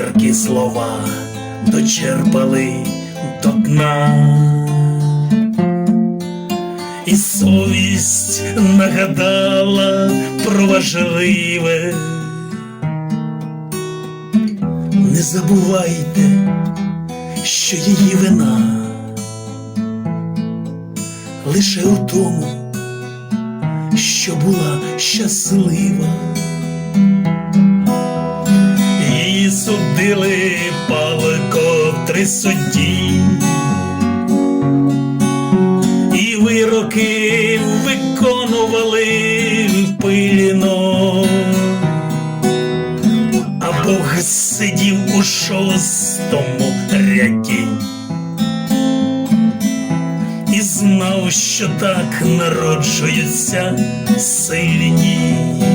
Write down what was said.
гіркі слова дочерпали до дна. І совість нагадала про важливе. Не забувайте, що її вина лише у тому, що була щаслива. Судили палко три судді, і вироки виконували пильно, а Бог сидів у шостому ряді. І знав, що так народжуються сильні.